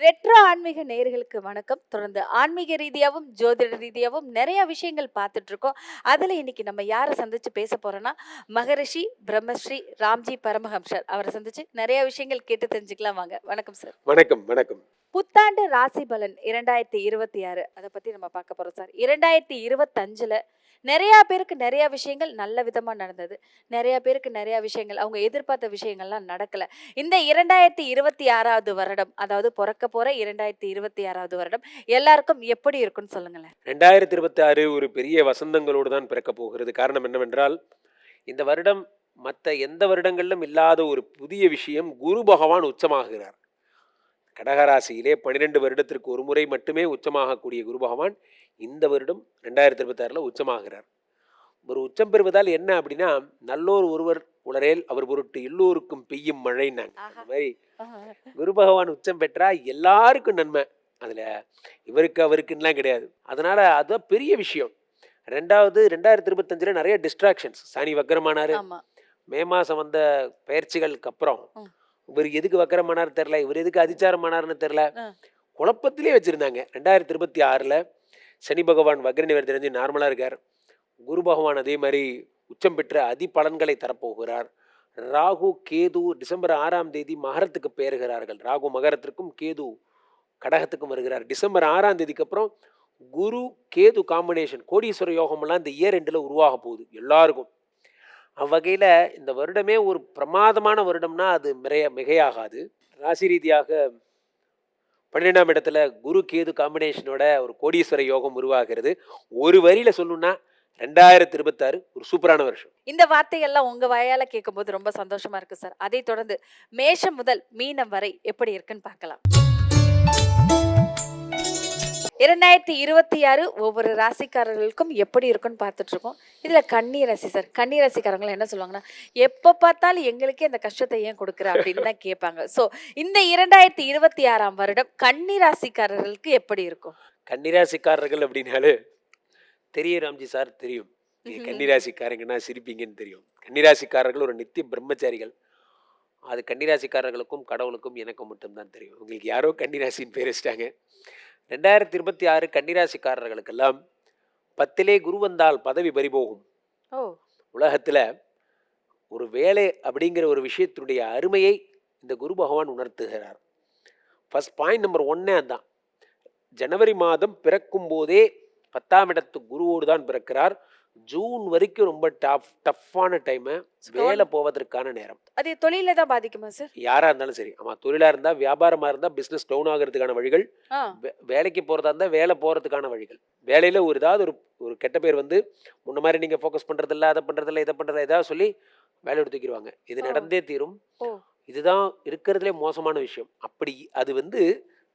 Retro ஆன்மீக நேயர்களுக்கு வணக்கம். தொடர்ந்து ஆன்மீக ரீதியாகவும் ஜோதிட ரீதியாகவும் நிறைய விஷயங்கள் பார்த்துட்டு இருக்கோம் அதில் இன்னைக்கு நம்ம யாரை சந்திச்சு பேச போறோம்னா மகரிஷி பிரம்மஸ்ரீ ராம்ஜி பரமஹம்சர் அவரை சந்திச்சு நிறைய விஷயங்கள் கேட்டு தெரிஞ்சுக்கலாம் வாங்க. வணக்கம் சார். வணக்கம் வணக்கம். புத்தாண்டு ராசி பலன் இரண்டாயிரத்தி இருபத்தி ஆறு. அதை பத்தி நம்ம பார்க்க போறோம் சார். இரண்டாயிரத்தி இருபத்தஞ்சுல நிறைய பேருக்கு நிறைய விஷயங்கள் நல்ல விதமா நடந்தது. நிறைய பேருக்கு நிறைய விஷயங்கள் அவங்க எதிர்பார்த்த விஷயங்கள்லாம் நடக்கல. இந்த இரண்டாயிரத்தி இருபத்தி ஆறாவது வருடம் அதாவது பிறக்க போற இரண்டாயிரத்தி இருபத்தி ஆறாவது வருடம் எல்லாருக்கும் எப்படி இருக்கும்னு சொல்லுங்களேன். ரெண்டாயிரத்தி இருபத்தி ஆறு ஒரு பெரிய வசந்தங்களோடு தான் பிறக்க போகிறது. காரணம் என்னவென்றால் இந்த வருடம் மற்ற எந்த வருடங்களிலும் இல்லாத ஒரு புதிய விஷயம் குரு பகவான் உச்சமாகிறார் கடகராசியிலே பன்னிரெண்டு வருடத்திற்கு ஒரு முறை மட்டுமே உச்சமாகக்கூடிய குரு பகவான் இந்த வருடம் ரெண்டாயிரத்தி இருபத்தி ஆறில் உச்சமாகிறார். ஒரு உச்சம் பெறுவதால் என்ன அப்படின்னா நல்லோர் ஒருவர் உளரேல் அவர் பொருட்டு எல்லோருக்கும் பெய்யும் மழைன்னாங்க. அந்த. மாதிரி குரு பகவான் உச்சம் பெற்றா எல்லாருக்கும் நன்மை. அதில் இவருக்கு அவருக்குன்னெலாம் கிடையாது. அதனால் அதுதான் பெரிய விஷயம். ரெண்டாவது ரெண்டாயிரத்தி இருபத்தஞ்சில் நிறைய டிஸ்ட்ராக்ஷன்ஸ் சனி வக்கரமானார். மே மாதம் வந்த பயிற்சிகளுக்கு அப்புறம். இவர் எதுக்கு வக்கரமானார் தெரில இவர் எதுக்கு அதிச்சாரமானார்னு தெரில. குழப்பத்திலே வச்சுருந்தாங்க. ரெண்டாயிரத்தி இருபத்தி ஆறில் சனி பகவான் வக்ர நிவர் தெரிஞ்சு நார்மலாக இருக்கார். குரு பகவான் அதே மாதிரி உச்சம் பெற்ற அதி பலன்களை தரப்போகிறார். ராகு கேது டிசம்பர் ஆறாம் தேதி மகரத்துக்கு பெயர்கிறார்கள் ராகு மகரத்திற்கும் கேது கடகத்துக்கும் வருகிறார். டிசம்பர் ஆறாம் தேதிக்கு அப்புறம் குரு கேது காம்பினேஷன் கோடீஸ்வர யோகமெல்லாம் இந்த இயர் ரெண்டில் உருவாக போகுது. எல்லாருக்கும். அவ்வகையில் இந்த வருடமே ஒரு பிரமாதமான வருடம்னா அது மிகைய மிகையாகாது. ராசி ரீதியாக பன்னிரெண்டாம் இடத்துல குரு கேது காம்பினேஷனோட ஒரு கோடீஸ்வர யோகம் உருவாகிறது. ஒரு வரியில் சொல்லணும்னா ரெண்டாயிரத்தி இருபத்தாறு ஒரு சூப்பரான வருஷம். இந்த வார்த்தையெல்லாம் உங்க வாயால கேட்கும்போது ரொம்ப சந்தோஷமா இருக்கு சார். அதை தொடர்ந்து மேஷம் முதல் மீனம் வரை எப்படி இருக்குன்னு பார்க்கலாம். இரண்டாயிரத்தி இருபத்தி ஆறு ஒவ்வொரு ராசிக்காரர்களுக்கும் எப்படி இருக்குன்னு பார்த்துட்டு இருக்கோம் இதுல கன்னி ராசி சார் கன்னி ராசிக்காரங்க என்ன சொல்லுவாங்கன்னா எப்ப பார்த்தாலும் எங்களுக்கே இந்த கஷ்டத்தை ஏன் கொடுக்குற அப்படின்னு தான் கேட்பாங்க. சோ இந்த இரண்டாயிரத்தி இருபத்தி ஆறாம் வருடம் கன்னி ராசிக்காரர்களுக்கு எப்படி இருக்கும்? கன்னிராசிக்காரர்கள் அப்படின்னாலே தெரியும் ராம்ஜி சார் தெரியும். நீங்க கன்னிராசிக்காரங்கன்னா சிரிப்பீங்கன்னு தெரியும். கன்னிராசிக்காரர்கள் ஒரு நித்திய பிரம்மச்சாரிகள். அது கன்னிராசிக்காரர்களுக்கும் கடவுளுக்கும் எனக்கும் மட்டும்தான் தெரியும். உங்களுக்கு யாரோ கன்னிராசின்னு பேர் வச்சிட்டாங்க. ரெண்டாயிரத்தி இருபத்தி ஆறு கன்னிராசிக்காரர்களுக்கெல்லாம் பத்திலே குரு வந்தால் பதவி பறிபோகும். உலகத்தில் ஒரு வேலை அப்படிங்கிற ஒரு விஷயத்தினுடைய அருமையை இந்த குரு பகவான் உணர்த்துகிறார். ஃபர்ஸ்ட் பாயிண்ட் நம்பர் ஒன்னே அதான். ஜனவரி மாதம் பிறக்கும் போதே பத்தாம் இடத்து குருவோடு தான் பிறக்கிறார். ஜூன் வரைக்கும் ரொம்ப டஃப் டஃப்பான டைமு வேலை போவதற்கான நேரம். அது தொழில தான் பாதிக்குமா சார் யாராக இருந்தாலும் சரி. ஆமாம் தொழிலாக இருந்தால் வியாபாரமாக இருந்தால் பிஸ்னஸ் டவுன் ஆகிறதுக்கான வழிகள் வேலைக்கு போகிறதா இருந்தால் வேலை போகிறதுக்கான வழிகள். வேலையில் ஒரு ஏதாவது ஒரு ஒரு கெட்ட பேர் வந்து முன்ன மாதிரி நீங்கள் ஃபோக்கஸ் பண்ணுறதில்ல அதை பண்ணுறதில்ல இதை பண்ணுறதில்ல ஏதாவது சொல்லி வேலையை தூக்கிடுவாங்க இது. நடந்தே தீரும். இதுதான் இருக்கிறதுலே மோசமான விஷயம். அப்படி அது வந்து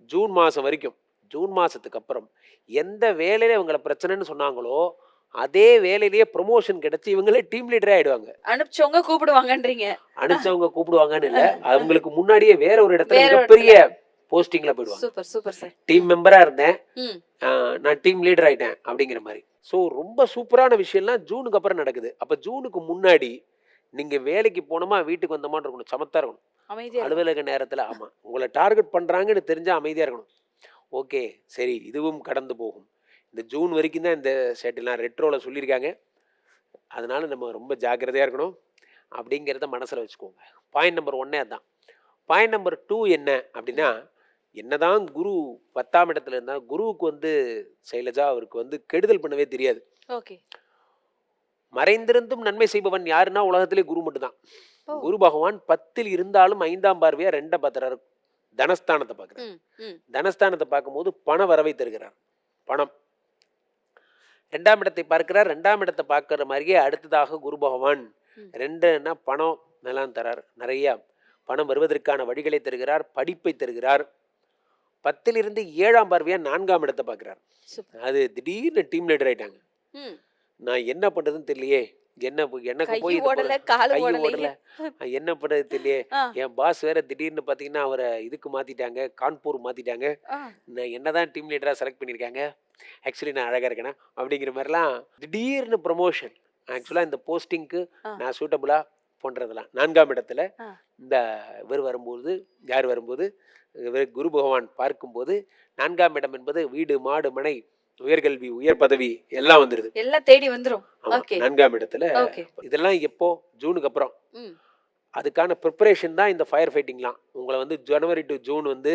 ஜூன் மாதம் வரைக்கும் ஜூன் மாதத்துக்கு அப்புறம் எந்த வேலையில் இவங்களை பிரச்சனைன்னு சொன்னாங்களோ அதே வேலையிலேயே ப்ரொமோஷன் கிடைச்சி இவங்களே டீம் லீடரே ஆயிடுவாங்க. அனுப்பிச்சவங்க கூப்பிடுவாங்கன்றீங்க. அனுப்பிச்சவங்க கூப்பிடுவாங்கன்னு இல்லை அவங்களுக்கு முன்னாடியே வேற ஒரு இடத்துல மிகப்பெரிய போஸ்டிங்கில் போயிடுவாங்க. Super super sir. டீம் மெம்பராக இருந்தேன். நான் டீம் லீடர் ஆயிட்டேன் அப்படிங்கிற மாதிரி. ஸோ ரொம்ப சூப்பரான விஷயம்லாம் ஜூனுக்கு அப்புறம் நடக்குது. அப்போ ஜூனுக்கு முன்னாடி நீங்கள் வேலைக்கு போனோமா வீட்டுக்கு வந்தோமா இருக்கணும். சமத்தா இருக்கணும். அமைதியா இரு. அலுவலக நேரத்தில் ஆமாம் உங்களை டார்கெட் பண்ணுறாங்கன்னு தெரிஞ்சால் அமைதியாக இருக்கணும். ஓகே சரி இதுவும் கடந்து போகும். இந்த ஜூன் வரைக்கும் தான் இந்த சேட்டெல்லாம் ரெட்ரோவில் சொல்லியிருக்காங்க. அதனால நம்ம ரொம்ப ஜாக்கிரதையாக இருக்கணும். அப்படிங்கிறத மனசில் வச்சுக்கோங்க. பாயிண்ட் நம்பர் ஒன்னே அதான். பாயிண்ட் நம்பர் டூ என்ன அப்படின்னா என்னதான் குரு பத்தாம் இடத்துல இருந்தால் குருவுக்கு வந்து சைலஜா அவருக்கு வந்து கெடுதல் பண்ணவே தெரியாது. ஓகே. மறைந்திருந்தும் நன்மை செய்பவன் யாருன்னா உலகத்திலே குரு மட்டும்தான். குரு பகவான் பத்தில் இருந்தாலும் ஐந்தாம் பார்வையா ரெண்ட பத்திரார் தனஸ்தானத்தை பார்க்குறார். ம். தனஸ்தானத்தை பார்க்கும்போது பண வரவை தருகிறார். பணம். ரெண்டாம் இடத்தை பார்க்கிறார். ரெண்டாம் இடத்தை பார்க்குற மாதிரியே அடுத்ததாக குரு பகவான். ரெண்டுன்னா பணம் எல்லாம் தரார். நிறைய பணம் வருவதற்கான வழிகளை தருகிறார் படிப்பை தருகிறார். பத்திலிருந்து ஏழாம் பார்வையா நான்காம் இடத்தை பார்க்கிறார். அது திடீர்னு டீம் லீடர் ஆயிட்டாங்க. நான் என்ன பண்றதுன்னு தெரியலையே. என்ன எனக்கு போய் ஓடல என்ன பண்றது தெரியலையே. என் பாஸ் வேற திடீர்னு பார்த்தீங்கன்னா அவரை இதுக்கு மாத்திட்டாங்க கான்பூர் மாத்திட்டாங்க. என்னதான் டீம் லீடராக செலக்ட் பண்ணியிருக்காங்க? ஆக்சுவலி நான் அழகாக இருக்கேனா? அப்படிங்கிற மாதிரிலாம் திடீர்னு ப்ரொமோஷன் ஆக்சுவலாக இந்த போஸ்டிங்க்கு. நான் சூட்டபுளா போன்றதெல்லாம். நான்காம் இடத்துல. இந்த இவர் வரும்போது யார் வரும்போது இவர் குரு பகவான் பார்க்கும்போது நான்காம் இடம் என்பது வீடு மாடு மனை உயர்கல்வி உயர் பதவி எல்லாம் வந்துருது. எல்லாம் தேடி Okay. நான்காம் இடத்துல இதெல்லாம் எப்போ? ஜூனுக்கு அப்புறம். அதுக்கான ப்ரிப்பரேஷன் தான் இந்த ஃபயர் ஃபைட்டிங்லாம் உங்களை வந்து ஜனவரி டு ஜூன் வந்து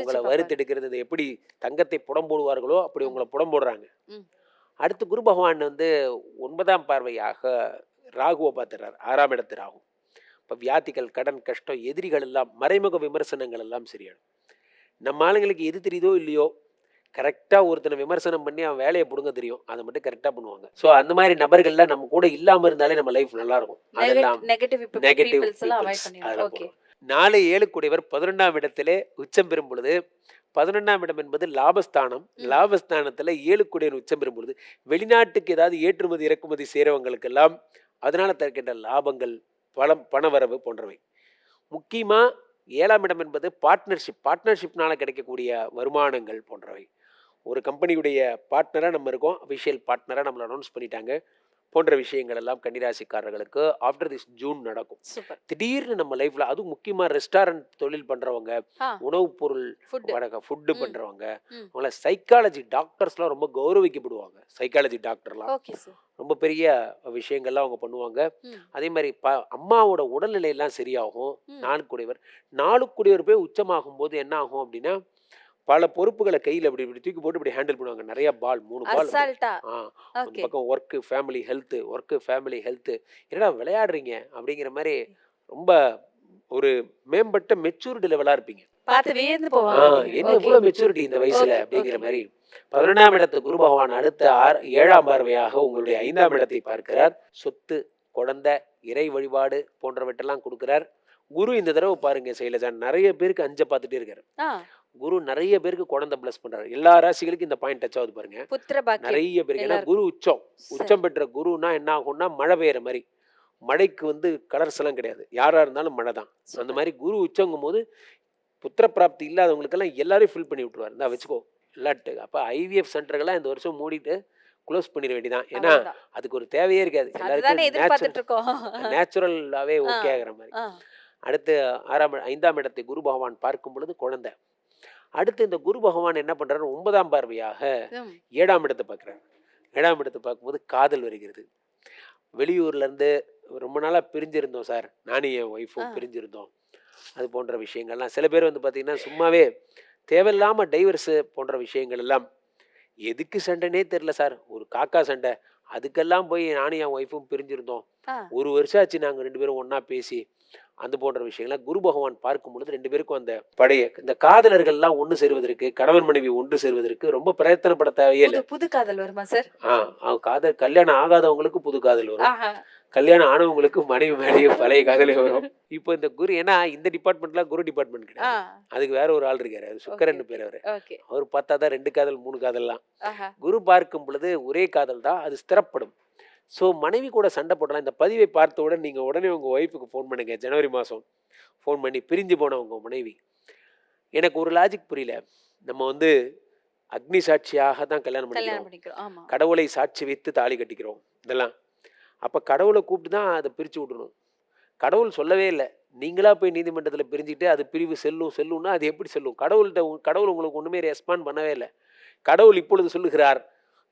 உங்களை. வறுத்தெடுக்கிறது எப்படி தங்கத்தை புடம் போடுவார்களோ அப்படி. உங்களை புடம் போடுறாங்க. அடுத்து குரு பகவான் வந்து ஒன்பதாம் பார்வையாக ராகுவை பார்த்துறாரு ஆறாம் இடத்து ராகு இப்போ வியாதிகள் கடன் கஷ்டம் எதிரிகள் எல்லாம் மறைமுக விமர்சனங்கள் எல்லாம் சரியாடும் நம்ம ஆளுங்களுக்கு எது தெரியுதோ இல்லையோ கரெக்டாக ஒருத்தனை விமர்சனம் பண்ணி அவன் வேலையை பிடுங்க தெரியும். அதை மட்டும் கரெக்டாக பண்ணுவாங்க. ஸோ அந்த மாதிரி நபர்கள்லாம் நம்ம கூட இல்லாமல் இருந்தாலே நம்ம லைஃப் நல்லா இருக்கும் அதெல்லாம் நெகட்டிவ் நெகட்டிவ் நாலு ஏழு கூடியவர் பதினொன்றாம் இடத்திலே உச்சம் பெறும் பொழுது பதினொன்றாம் இடம் என்பது லாபஸ்தானம். லாபஸ்தானத்துல ஏழு கூடியவர் உச்சம் பெறும் பொழுது வெளிநாட்டுக்கு ஏதாவது ஏற்றுமதி இறக்குமதி செய்கிறவங்களுக்கெல்லாம் அதனால தருகின்ற லாபங்கள் பணம் பணவரவு போன்றவை. முக்கியமா ஏழாம் இடம் என்பது பார்ட்னர்ஷிப் பார்ட்னர்ஷிப்னால கிடைக்கக்கூடிய வருமானங்கள் போன்றவை. ஒரு கம்பெனியுடைய பார்ட்னராக நம்ம இருக்கோம். அஃபிஷியல் பார்ட்னராக நம்மளை அனௌன்ஸ் பண்ணிட்டாங்க. போன்ற விஷயங்கள் எல்லாம் கன்னிராசிக்காரர்களுக்கு ஆஃப்டர் திஸ் ஜூன் நடக்கும். திடீர்னு நம்ம லைஃப்ல அதுவும் முக்கியமா ரெஸ்டாரண்ட் தொழில் பண்றவங்க ஆ. உணவுப் பொருள் ஃபுட்டு. பண்றவங்க ம். அவங்கள சைக்காலஜி டாக்டர்ஸ்லாம் ரொம்ப கௌரவிக்கப்படுவாங்க. சைக்காலஜி டாக்டர்லாம் ரொம்ப பெரிய விஷயங்கள்லாம் அவங்க பண்ணுவாங்க. அதே மாதிரி ப அம்மாவோட உடல்நிலை எல்லாம் சரியாகும். நாளுக்குடையவர் நாளுக்குடையவர் போய் உச்சமாகும் போது என்ன ஆகும் அப்படின்னா பல பொறுப்புகளை கையில் இப்படி இப்படி தூக்கி போட்டு இப்படி ஹேண்டில் பண்ணுவாங்க. நிறைய பால் மூணு பால் ஆ ஓகே பக்கம் work family health work family health என்னடா விளையாடுறீங்க? அப்படிங்கிற மாதிரி ரொம்ப ஒரு மேம்பட்ட மெச்சூரிட்டி லெவலாக இருப்பீங்க. என்ன. இவ்வளோ மெச்சூரிட்டி இந்த வயசுல? அப்படிங்கிற. மாதிரி. பதினொன்றாம் இடத்து குரு பகவான் அடுத்த ஆறு ஏழாம் பார்வையாக உங்களுடைய ஐந்தாம் இடத்தை பார்க்கிறார். சொத்து குழந்தை இறை வழிபாடு போன்றவற்றெல்லாம் கொடுக்கிறார். குரு இந்த தடவை பாருங்க சைலஜா நிறைய பேருக்கு அஞ்ச பார்த்துட்டே இருக்காரு. குரு நிறைய பேருக்கு குழந்தை பிளஸ் பண்றாரு. எல்லா ராசிகளுக்கும் இந்த பாயிண்ட் டச் ஆகுது பாருங்க. புத்திர நிறைய பேருக்கு. ஏன்னா. குரு உச்சம். உச்சம் பெற்ற குருனா என்ன ஆகும்னா மழை பெய்யுற மாதிரி. மழைக்கு வந்து கலர்ஸ் எல்லாம் கிடையாது. யாரா இருந்தாலும் மழை தான். அந்த. மாதிரி குரு உச்சங்கும் போது புத்திர பிராப்தி இல்லாதவங்களுக்கெல்லாம் எல்லாரையும் ஃபில் பண்ணி விட்டுருவார். இந்தா வச்சுக்கோ. எல்லாட்டு அப்போ ஐவிஎஃப் சென்டர்கள்லாம் இந்த வருஷம் மூடிட்டு க்ளோஸ் பண்ணிட வேண்டியதான் ஏன்னா. அதுக்கு ஒரு தேவையே இருக்காது. எல்லாருக்கும் நேச்சுரலாகவே. ஓகே ஆகிற மாதிரி. அடுத்து ஆறாம் ஐந்தாம் இடத்தை குரு பகவான் பார்க்கும் பொழுது குழந்தை. அடுத்து இந்த குரு பகவான் என்ன பண்றாரு? ஒன்பதாம் பார்வையாக ஏழாம் இடத்தை பார்க்குறாரு. ஏழாம் இடத்தை பார்க்கும்போது காதல் வருகிறது. வெளியூர்ல இருந்து ரொம்ப நாளா பிரிஞ்சிருந்தோம் சார். நானும் என் ஒய்ஃபும். பிரிஞ்சிருந்தோம். அது போன்ற விஷயங்கள்லாம். சில பேர் வந்து பார்த்தீங்கன்னா சும்மாவே தேவையில்லாம டைவர்ஸு போன்ற விஷயங்கள் எல்லாம். எதுக்கு சண்டைனே தெரில சார். ஒரு காக்கா சண்டை. அதுக்கெல்லாம் போய் நானும் என் ஒய்ஃபும் பிரிஞ்சிருந்தோம். ஒரு வருஷம் ஆச்சு நாங்கள் ரெண்டு பேரும் ஒன்றா பேசி. அந்த போன்ற விஷயங்கள்லாம் குரு பகவான் பார்க்கும் பொழுது ரெண்டு பேருக்கும் அந்த பழைய இந்த காதலர்கள்லாம் ஒன்று சேருவதற்கு கணவன் மனைவி ஒன்று சேருவதற்கு ரொம்ப பிரயத்தனப்பட தேவையே இல்லை. புது காதல் வருமா சார்? ஆ காதல் கல்யாணம் ஆகாதவங்களுக்கு புது காதல் வரும். கல்யாணம் ஆனவங்களுக்கு மனைவி மேலேயே பழைய காதலே வரும். இப்போ இந்த குரு ஏன்னா இந்த டிபார்ட்மெண்ட்லாம் குரு டிபார்ட்மெண்ட் கிடையாது. அதுக்கு வேற ஒரு ஆள் இருக்காரு அது சுக்கரன் பேர் அவர். அவர் பார்த்தா தான் ரெண்டு காதல் மூணு காதல்லாம். குரு பார்க்கும் பொழுது ஒரே காதல் தான் அது ஸ்திரப்படும். ஸோ மனைவி கூட சண்டை போடலாம். இந்த பதிவை பார்த்தவுடன் நீங்கள் உடனே உங்கள் ஒய்ஃபுக்கு ஃபோன் பண்ணுங்க. ஜனவரி மாதம் ஃபோன் பண்ணி பிரிஞ்சு போன உங்கள் மனைவி. எனக்கு ஒரு லாஜிக் புரியல. நம்ம வந்து அக்னி சாட்சியாக தான் கல்யாணம் பண்ணிக்கிறோம். கடவுளை சாட்சி வைத்து தாலி கட்டிக்கிறோம். இதெல்லாம். அப்போ கடவுளை கூப்பிட்டு தான் அதை பிரித்து விடணும். கடவுள் சொல்லவே இல்லை. நீங்களா போய் நீதிமன்றத்தில் பிரிஞ்சுட்டு அது பிரிவு செல்லும் செல்லும்னா அது எப்படி செல்லும்? கடவுள்கிட்ட கடவுள் உங்களுக்கு ஒன்றுமே ரெஸ்பாண்ட் பண்ணவே இல்லை. கடவுள் இப்பொழுது சொல்லுகிறார்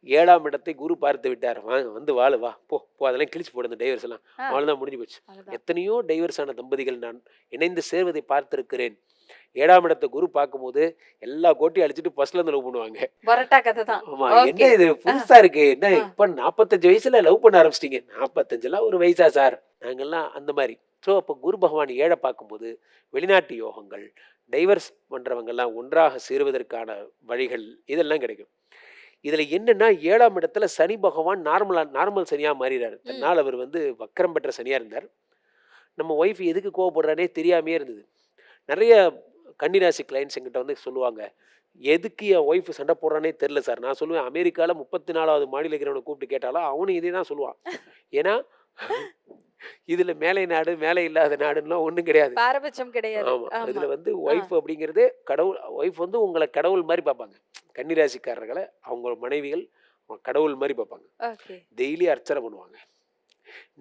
ஏழாம் இடத்தை குரு பார்த்து விட்டார். வாங்க வந்து வாழு வா போ போ அதெல்லாம் கிழிச்சு போடு அந்த டைவர்ஸ் எல்லாம். அவ்வளோதான் முடிஞ்சு போச்சு. எத்தனையோ டைவர்ஸ் ஆன தம்பதிகள் நான் இணைந்து சேர்வதை பார்த்திருக்கிறேன். ஏழாம் இடத்தை குரு பார்க்கும்போது எல்லா கோட்டையும் அழிச்சிட்டு ஃபர்ஸ்ட்ல இருந்து லவ் பண்ணுவாங்க. பரோட்டா கதை தான். ஆமா. என்ன இது? புதுசா இருக்கு. என்ன. இப்ப நாற்பத்தஞ்சு வயசுல லவ் பண்ண ஆரம்பிச்சிட்டீங்க. நாற்பத்தஞ்சுலாம் ஒரு வயசா சார். நாங்கெல்லாம் அந்த மாதிரி. ஸோ அப்போ குரு பகவான் ஏழை பார்க்கும்போது வெளிநாட்டு யோகங்கள் டைவர்ஸ் பண்றவங்கெல்லாம் ஒன்றாக சேருவதற்கான வழிகள் இதெல்லாம் கிடைக்கும். இதுல என்னன்னா ஏழாம் இடத்துல சனி பகவான் நார்மலா நார்மல் சனியா மாறிறாரு. தன்னால் அவர் வந்து வக்கரம் பெற்ற சனியா இருந்தார். நம்ம ஒய்ஃப் எதுக்கு கோவப்படுறானே தெரியாமே இருந்தது. நிறைய கன்னிராசி கிளைண்ட்ஸ் எங்கிட்ட வந்து சொல்லுவாங்க எதுக்கு என் ஒய்ஃப் சண்டை போடுறானே தெரில சார். நான் சொல்லுவேன் அமெரிக்காவில் முப்பத்தி நாலாவது மாடியில் இருக்கிறவனை கூப்பிட்டு கேட்டாலும் அவனும் இதே தான் சொல்லுவான். ஏன்னா இதில் மேலை நாடு மேலே இல்லாத நாடுலாம் ஒன்றும் கிடையாது. பாரபட்சம் கிடையாது. ஆமா. இதுல வந்து ஒய்ஃப் அப்படிங்கிறது கடவுள் ஒய்ஃப் வந்து உங்களை கடவுள் மாதிரி பார்ப்பாங்க. கன்னிராசிக்காரர்களை அவங்க மனைவிகள் அவங்க கடவுள் மாதிரி பார்ப்பாங்க. டெய்லி அர்ச்சனை பண்ணுவாங்க.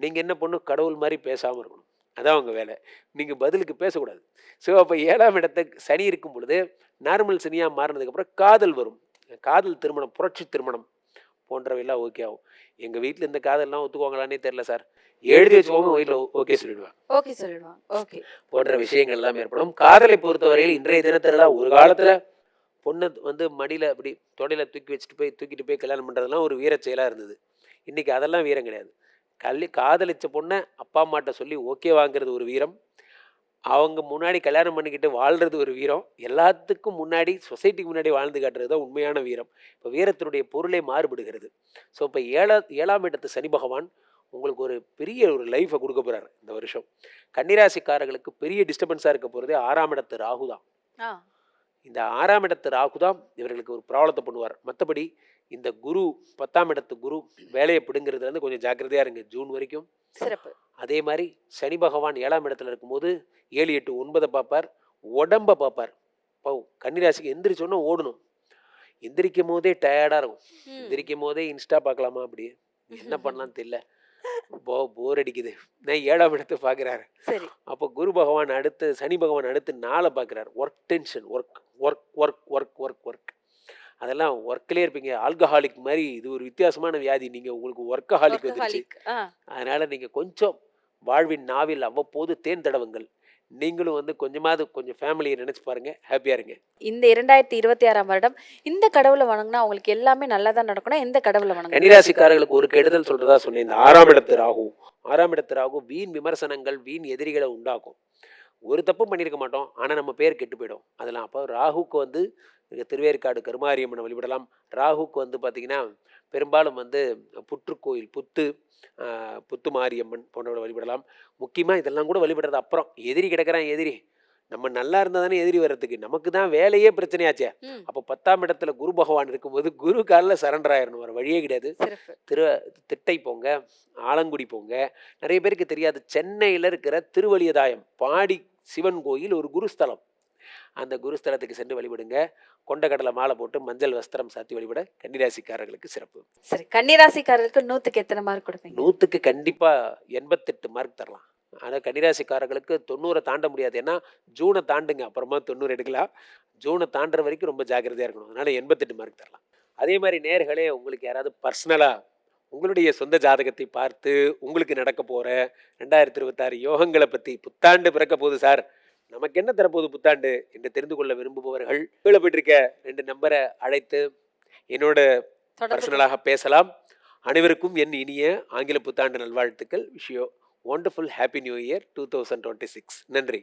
நீங்கள் என்ன பண்ணணும் கடவுள் மாதிரி பேசாமல் இருக்கணும். அதான் உங்கள் வேலை. நீங்கள் பதிலுக்கு பேசக்கூடாது. ஸோ அப்போ ஏழாம் இடத்த சனி இருக்கும் பொழுது நார்மல் சனியாக மாறினதுக்கப்புறம் காதல் வரும். காதல் திருமணம் புரட்சி திருமணம் போன்றவையெல்லாம் ஓகே ஆகும். எங்கள் வீட்டில் இந்த காதல்லாம் ஒத்துக்குவாங்களான்னே தெரில சார். எழுதி வச்சுக்கோங்க வீட்டில் ஓகே சொல்லிடுவாங்க ஓகே சொல்லிடுவாங்க ஓகே. போன்ற விஷயங்கள் எல்லாம் ஏற்படும். காதலை பொறுத்தவரையில் இன்றைய தினத்திலலாம் ஒரு காலத்தில் பொண்ணை வந்து மடியில் அப்படி தொடையில தூக்கி வச்சுட்டு போய் தூக்கிட்டு போய் கல்யாணம் பண்ணுறதுலாம் ஒரு வீரச் செயலாக இருந்தது. இன்றைக்கி அதெல்லாம் வீரம் கிடையாது. கல்வி காதலிச்ச பொண்ணை அப்பா அம்மாட்ட சொல்லி ஓகே வாங்குறது ஒரு வீரம். அவங்க முன்னாடி கல்யாணம் பண்ணிக்கிட்டு வாழ்கிறது ஒரு வீரம். எல்லாத்துக்கும் முன்னாடி சொசைட்டிக்கு முன்னாடி வாழ்ந்து காட்டுறது தான் உண்மையான வீரம். இப்போ வீரத்தினுடைய பொருளே மாறுபடுகிறது. ஸோ இப்போ ஏழா ஏழாம் இடத்து சனி பகவான் உங்களுக்கு ஒரு பெரிய ஒரு லைஃப்பை கொடுக்க போகிறாரு இந்த வருஷம். கன்னிராசிக்காரர்களுக்கு பெரிய டிஸ்டர்பன்ஸாக இருக்க போகிறதே ஆறாம் இடத்து ராகு தான். இந்த ஆறாம் இடத்து ராகு தான் இவர்களுக்கு ஒரு ப்ராப்ளத்தை பண்ணுவார். மற்றபடி இந்த குரு பத்தாம் இடத்து குரு வேலையை பிடுங்கிறதுல இருந்து கொஞ்சம் ஜாக்கிரதையாக இருங்க. ஜூன் வரைக்கும் சிறப்பு. அதே மாதிரி சனி பகவான் ஏழாம் இடத்துல இருக்கும்போது ஏழு எட்டு ஒன்பதை பார்ப்பார். உடம்ப பார்ப்பார். போ கன்னிராசிக்கு எந்திரிச்சோன்னா ஓடணும். எந்திரிக்கும் போதே டயர்டாக இருக்கும். எந்திரிக்கும் போதே இன்ஸ்டா பார்க்கலாமா அப்படி என்ன பண்ணலாம்னு தெரியல. போ போர் அடிக்குது. நான் ஏழாம் இடத்தை பார்க்குறாரு. அப்போ குரு பகவான் அடுத்து சனி பகவான் அடுத்து நாளை பார்க்குறார். Work tension work work work work work work அதெல்லாம் ஒர்க்லேயே இருப்பீங்க. ஆல்கஹாலிக் மாதிரி இது ஒரு வித்தியாசமான வியாதி. நீங்கள் உங்களுக்கு ஒர்க்கஹாலிக் வந்துருச்சு. அதனால் நீங்கள் கொஞ்சம் வாழ்வின் நாவில் அவ்வப்போது தேன் தடவுங்கள். நீங்களும் வந்து கொஞ்சமாவது கொஞ்சம் ஃபேமிலியை நினச்சி பாருங்கள் ஹாப்பியாக இருங்க. இந்த இரண்டாயிரத்தி இருபத்தி ஆறாம் வருடம் இந்த கடவுளை வணங்கினா அவங்களுக்கு எல்லாமே நல்லதா நடக்கணும் எந்த கடவுளை வணங்கணும் கன்னிராசிக்காரர்களுக்கு ஒரு கெடுதல் சொல்றதா சொன்னேன். இந்த ஆறாம் இடத்து ராகு. ஆறாம் இடத்து ராகு வீண் விமர்சனங்கள் வீண் எதிரிகளை உண்டாக்கும். ஒரு தப்பும் பண்ணியிருக்க மாட்டோம். ஆனால் நம்ம பேர் கெட்டு போயிடும். அதெல்லாம் அப்போ ராகுக்கு வந்து திருவேற்காடு கருமாரியம்மனை வழிபடலாம். ராகுக்கு வந்து பார்த்திங்கன்னா பெரும்பாலும் வந்து புற்றுக்கோயில் புத்து புத்து மாரியம்மன் போன்றவரை வழிபடலாம். முக்கியமாக இதெல்லாம் கூட வழிபடுறது அப்புறம். எதிரி கிடக்கிறான் எதிரி. நம்ம நல்லா இருந்தால் தானே எதிரி வர்றதுக்கு. நமக்கு தான் வேலையே பிரச்சனையாச்சே. அப்போ பத்தாம் இடத்துல குரு பகவான் இருக்கும்போது குரு காலில் சரண்டர் ஆயிடணும் வேறு வழியே கிடையாது. திரு திட்டை போங்க ஆலங்குடி போங்க. நிறைய பேருக்கு தெரியாது. சென்னையில் இருக்கிற திருவலியதாயம் பாடி சிவன் கோயில் ஒரு குருஸ்தலம். அந்த குருஸ்தலத்துக்கு சென்று வழிபடுங்க. கொண்டக்கடலை மாலை போட்டு மஞ்சள் வஸ்திரம் சாத்தி வழிபட கன்னிராசிக்காரர்களுக்கு சிறப்பு. சரி கன்னிராசிக்காரர்களுக்கு நூத்துக்கு எத்தனை மார்க் கொடுப்பீங்க? நூற்றுக்கு கண்டிப்பாக எண்பத்தெட்டு மார்க் தரலாம். ஆனால் கன்னிராசிக்காரர்களுக்கு தொண்ணூறை தாண்ட முடியாது. ஏன்னா ஜூனை தாண்டுங்க. அப்புறமா தொண்ணூறு எடுக்கலாம். ஜூனை தாண்டுற வரைக்கும் ரொம்ப ஜாக்கிரதையாக இருக்கணும். அதனால் எண்பத்தெட்டு மார்க் தரலாம். அதே மாதிரி நேர்களே உங்களுக்கு யாராவது பர்சனலாக உங்களுடைய சொந்த ஜாதகத்தை பார்த்து உங்களுக்கு நடக்க போகிற ரெண்டாயிரத்தி இருபத்தாறு யோகங்களை பற்றி புத்தாண்டு பிறக்க போகுது சார். நமக்கு என்ன தரப்போகுது புத்தாண்டு என்று தெரிந்து கொள்ள விரும்புபவர்கள் கீழே போயிட்டிருக்க ரெண்டு நம்பரை அழைத்து என்னோட பர்சனலாக பேசலாம். அனைவருக்கும் என் இனிய ஆங்கில புத்தாண்டு நல்வாழ்த்துக்கள். விஷயம் wonderful happy new year two thousand twenty six நன்றி.